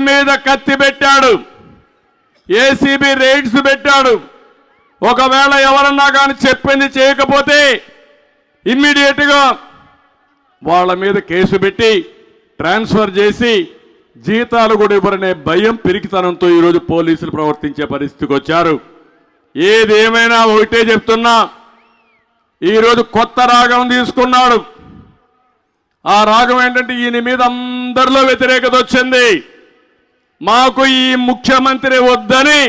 మీద కత్తి పెట్టాడు. ఏసీబీ రైడ్స్ పెట్టాడు. ఒకవేళ ఎవరన్నా కానీ చెప్పింది చేయకపోతే ఇమ్మీడియట్గా వాళ్ళ మీద కేసు పెట్టి ట్రాన్స్ఫర్ చేసి జీతాలు కూడా ఇవ్వరనే భయం పిరికితనంతో ఈరోజు పోలీసులు ప్రవర్తించే పరిస్థితికి వచ్చారు. ఏదేమైనా ఒకటే చెప్తున్నా ఈరోజు కొత్త రాగం తీసుకున్నాడు. ఆ రాగం ఏంటంటే ఈయన మీద అందరిలో వ్యతిరేకత వచ్చింది. మాకు ఈ ముఖ్యమంత్రి వద్దని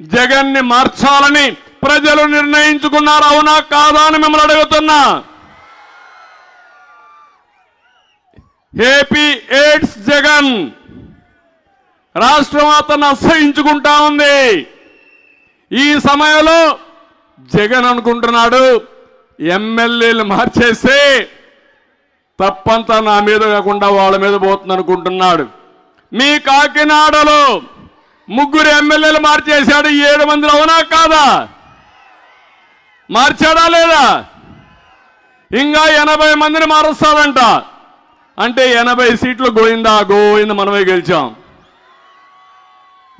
జగన్ని మార్చాలని ప్రజలు నిర్ణయించుకున్నారు అవునా కాదా అని మిమ్మల్ని అడుగుతున్నా. ఏపీ ఎయిడ్స్ జగన్ రాష్ట్రం అతను అసహించుకుంటా ఉంది. ఈ సమయంలో జగన్ అనుకుంటున్నాడు ఎమ్మెల్యేలు మార్చేస్తే తప్పంతా నా మీద కాకుండా వాళ్ళ మీద పోతుంది అనుకుంటున్నాడు మీ కాకినాడలో ముగ్గురు ఎమ్మెల్యేలు మార్చేశాడు ఏడు మందిలో అవునా కాదా? మార్చాడా లేదా? ఇంకా ఎనభై మందిని మారుస్తాడంట. అంటే ఎనభై సీట్లు గోయిందా? గోయింద మనమే గెలిచాం.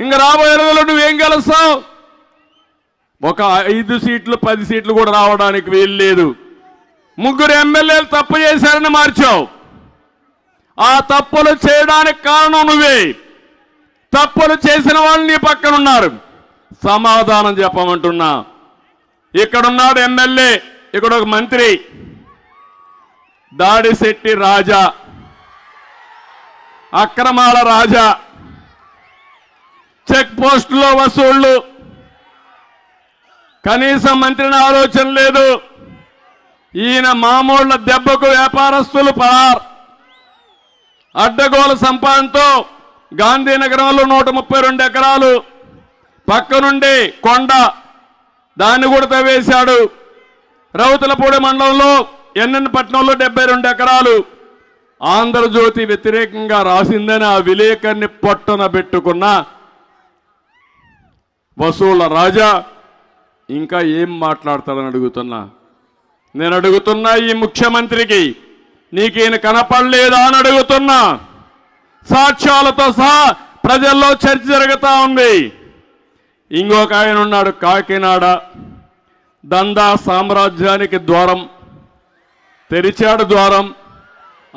ఇంకా రాబోయే రోజుల్లో నువ్వేం గెలుస్తావు? ఒక ఐదు సీట్లు పది సీట్లు కూడా రావడానికి వీలు లేదు. ముగ్గురు ఎమ్మెల్యేలు తప్పు చేశారని మార్చావు. ఆ తప్పులు చేయడానికి కారణం నువ్వే. తప్పులు చేసిన వాళ్ళు నీ పక్కన ఉన్నారు సమాధానం చెప్పమంటున్నా. ఇక్కడున్నాడు ఎమ్మెల్యే ఇక్కడ ఒక మంత్రి. దాడిశెట్టి రాజా. అక్రమాల రాజా. చెక్ పోస్టులో వసూళ్ళు. కనీసం మంత్రిని ఆలోచన లేదు. ఈయన మామూళ్ళ దెబ్బకు వ్యాపారస్తులు పడారు అడ్డగోల సంపాదనతో గాంధీనగరంలో నూట ముప్పై రెండు ఎకరాలు పక్క నుండి కొండ దాన్ని కూడా తవ్వేశాడు. రౌతులపూడి మండలంలో ఎన్ఎన్ పట్నంలో డెబ్బై రెండు ఎకరాలు ఆంధ్రజ్యోతి వ్యతిరేకంగా రాసిందని ఆ విలేకరిని పట్టున పెట్టుకున్న వసూల రాజా ఇంకా ఏం మాట్లాడతాడని అడుగుతున్నా? నేను అడుగుతున్నా ఈ ముఖ్యమంత్రికి నీకేను కనపడలేదా అని అడుగుతున్నా. సాక్ష్యాలతో సహా ప్రజల్లో చర్చ జరుగుతూ ఉంది. ఇంకొక ఆయన ఉన్నాడు కాకినాడ. దందా సామ్రాజ్యానికి ద్వారం. తెరిచాడు ద్వారం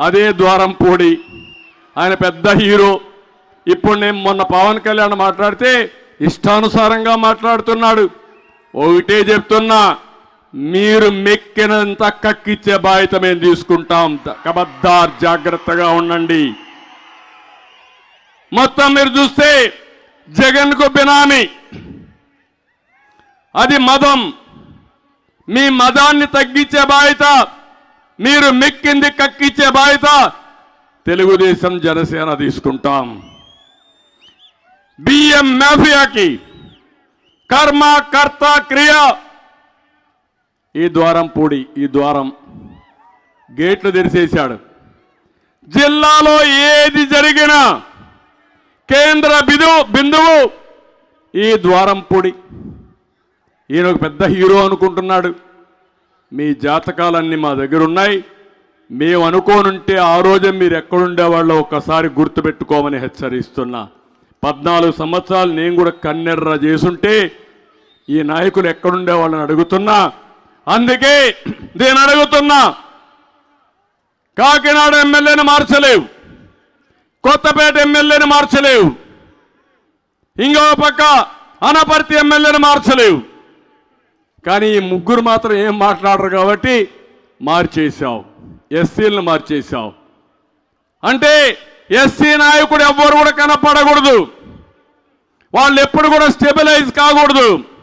అదే ద్వారం పూడి. ఆయన పెద్ద హీరో. ఇప్పుడు నేను మొన్న పవన్ కళ్యాణ్ మాట్లాడితే ఇష్టానుసారంగా మాట్లాడుతున్నాడు. ఒకటే చెప్తున్నా మీరు మెక్కినంత కక్కిచ్చే బాధ్యత మేము తీసుకుంటాం. కబద్దార్ జాగ్రత్తగా ఉండండి. మొత్తం మీరు చూస్తే జగన్కు బినామీ. అది మదం. మీ మదాన్ని తగ్గించే బాధ్యత మీరు మెక్కింది కక్కిచ్చే బాధ్యత తెలుగుదేశం జనసేన తీసుకుంటాం. బియ్యం మాఫియాకి కర్మ కర్త క్రియ ఈ ద్వారం పూడి ఈ ద్వారం గేట్లు తెరిచేశాడు. జిల్లాలో ఏది జరిగినా కేంద్ర బిందు బిందువు ఈ ద్వారం పొడి. ఈయన ఒక పెద్ద హీరో అనుకుంటున్నాడు. మీ జాతకాలన్నీ మా దగ్గర ఉన్నాయి మేము అనుకోనుంటే ఆ రోజే మీరు ఎక్కడుండేవాళ్ళో ఒక్కసారి గుర్తుపెట్టుకోమని హెచ్చరిస్తున్నా. పద్నాలుగు సంవత్సరాలు నేను కూడా కన్నెర్ర చేసుంటే ఈ నాయకులు ఎక్కడుండేవాళ్ళని అడుగుతున్నా. అందుకే నేను అడుగుతున్నా కాకినాడ ఎమ్మెల్యేని మార్చలేవు కొత్తపేట ఎమ్మెల్యేని మార్చలేవు ఇంకో పక్క అనపర్తి ఎమ్మెల్యేని మార్చలేవు. కానీ ఈ ముగ్గురు మాత్రం ఏం మాట్లాడరు కాబట్టి మార్చేశావు ఎస్సీలను మార్చేశావు. అంటే ఎస్సీ నాయకుడు ఎవ్వరు కూడా కనపడకూడదు. వాళ్ళు ఎప్పుడు కూడా స్టెబిలైజ్ కాకూడదు.